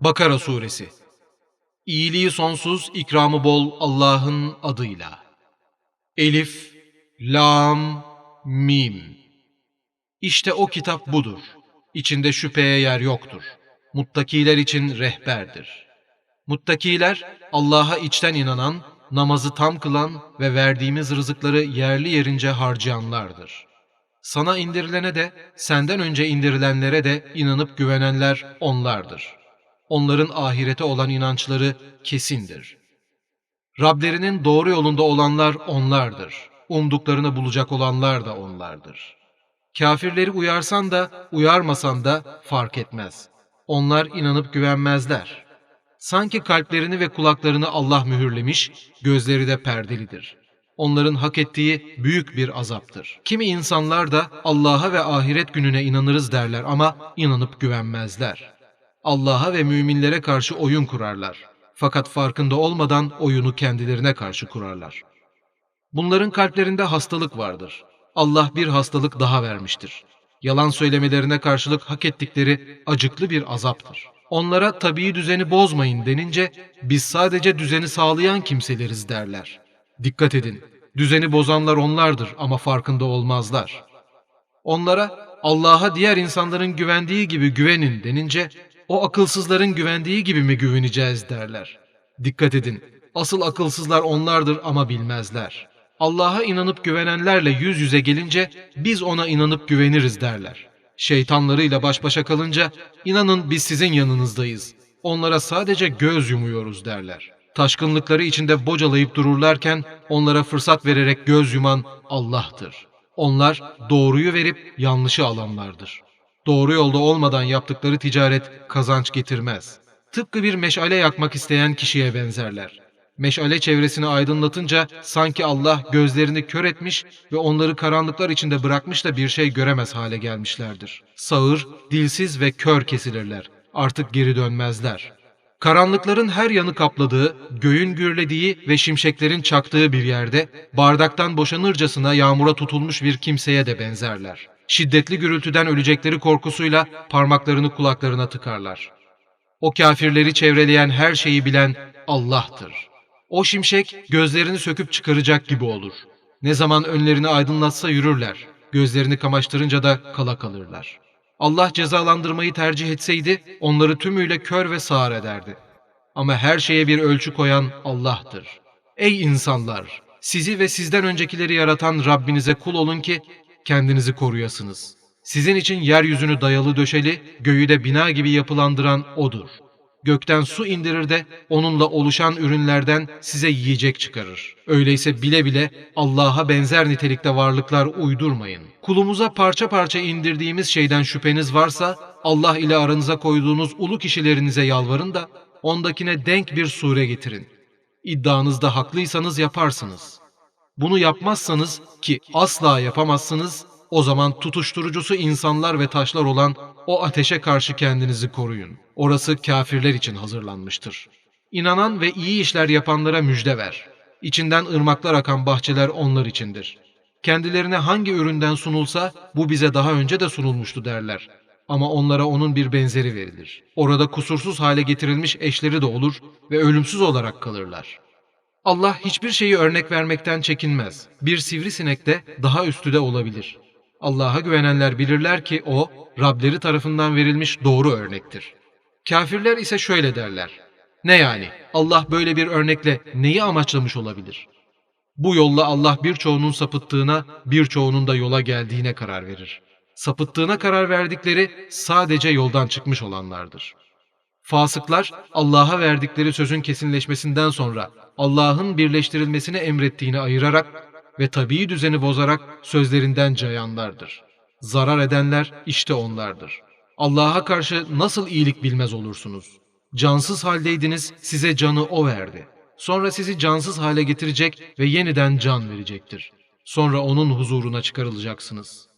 Bakara Suresi İyiliği sonsuz, ikramı bol Allah'ın adıyla. Elif, Lam, Mim. İşte o kitap budur. İçinde şüpheye yer yoktur. Muttakiler için rehberdir. Muttakiler, Allah'a içten inanan, namazı tam kılan ve verdiğimiz rızıkları yerli yerince harcayanlardır. Sana indirilene de, senden önce indirilenlere de inanıp güvenenler onlardır. Onların ahirete olan inançları kesindir. Rablerinin doğru yolunda olanlar onlardır. Umduklarını bulacak olanlar da onlardır. Kafirleri uyarsan da, uyarmasan da fark etmez. Onlar inanıp güvenmezler. Sanki kalplerini ve kulaklarını Allah mühürlemiş, gözleri de perdelidir. Onların hak ettiği büyük bir azaptır. Kimi insanlar da Allah'a ve ahiret gününe inanırız derler ama inanıp güvenmezler. Allah'a ve müminlere karşı oyun kurarlar. Fakat farkında olmadan oyunu kendilerine karşı kurarlar. Bunların kalplerinde hastalık vardır. Allah bir hastalık daha vermiştir. Yalan söylemelerine karşılık hak ettikleri acıklı bir azaptır. Onlara tabii düzeni bozmayın denince biz sadece düzeni sağlayan kimseleriz derler. Dikkat edin, düzeni bozanlar onlardır ama farkında olmazlar. Onlara Allah'a diğer insanların güvendiği gibi güvenin denince o akılsızların güvendiği gibi mi güveneceğiz derler. Dikkat edin, asıl akılsızlar onlardır ama bilmezler. Allah'a inanıp güvenenlerle yüz yüze gelince biz ona inanıp güveniriz derler. Şeytanlarıyla baş başa kalınca inanın biz sizin yanınızdayız. Onlara sadece göz yumuyoruz derler. Taşkınlıkları içinde bocalayıp dururlarken onlara fırsat vererek göz yuman Allah'tır. Onlar doğruyu verip yanlışı alanlardır. Doğru yolda olmadan yaptıkları ticaret kazanç getirmez. Tıpkı bir meşale yakmak isteyen kişiye benzerler. Meşale çevresini aydınlatınca sanki Allah gözlerini kör etmiş ve onları karanlıklar içinde bırakmış da bir şey göremez hale gelmişlerdir. Sağır, dilsiz ve kör kesilirler. Artık geri dönmezler. Karanlıkların her yanı kapladığı, göğün gürlediği ve şimşeklerin çaktığı bir yerde bardaktan boşanırcasına yağmura tutulmuş bir kimseye de benzerler. Şiddetli gürültüden ölecekleri korkusuyla parmaklarını kulaklarına tıkarlar. O kafirleri çevreleyen her şeyi bilen Allah'tır. O şimşek gözlerini söküp çıkaracak gibi olur. Ne zaman önlerini aydınlatsa yürürler. Gözlerini kamaştırınca da kala kalırlar. Allah cezalandırmayı tercih etseydi onları tümüyle kör ve sağır ederdi. Ama her şeye bir ölçü koyan Allah'tır. Ey insanlar! Sizi ve sizden öncekileri yaratan Rabbinize kul olun ki kendinizi koruyasınız. Sizin için yeryüzünü dayalı döşeli, göğü de bina gibi yapılandıran O'dur. Gökten su indirir de onunla oluşan ürünlerden size yiyecek çıkarır. Öyleyse bile bile Allah'a benzer nitelikte varlıklar uydurmayın. Kulumuza parça parça indirdiğimiz şeyden şüpheniz varsa Allah ile aranıza koyduğunuz ulu kişilerinize yalvarın da ondakine denk bir sure getirin. İddianızda haklıysanız yaparsınız. Bunu yapmazsanız ki asla yapamazsınız, o zaman tutuşturucusu insanlar ve taşlar olan o ateşe karşı kendinizi koruyun. Orası kafirler için hazırlanmıştır. İnanan ve iyi işler yapanlara müjde ver. İçinden ırmaklar akan bahçeler onlar içindir. Kendilerine hangi üründen sunulsa bu bize daha önce de sunulmuştu derler. Ama onlara onun bir benzeri verilir. Orada kusursuz hale getirilmiş eşleri de olur ve ölümsüz olarak kalırlar. Allah hiçbir şeyi örnek vermekten çekinmez. Bir sivrisinek de daha üstü de olabilir. Allah'a güvenenler bilirler ki o, Rableri tarafından verilmiş doğru örnektir. Kafirler ise şöyle derler. Ne yani? Allah böyle bir örnekle neyi amaçlamış olabilir? Bu yolla Allah birçoğunun sapıttığına, birçoğunun da yola geldiğine karar verir. Sapıttığına karar verdikleri sadece yoldan çıkmış olanlardır. Fasıklar Allah'a verdikleri sözün kesinleşmesinden sonra Allah'ın birleştirilmesini emrettiğini ayırarak ve tabii düzeni bozarak sözlerinden cayanlardır. Zarar edenler işte onlardır. Allah'a karşı nasıl iyilik bilmez olursunuz? Cansız haldeydiniz, size canı O verdi. Sonra sizi cansız hale getirecek ve yeniden can verecektir. Sonra onun huzuruna çıkarılacaksınız.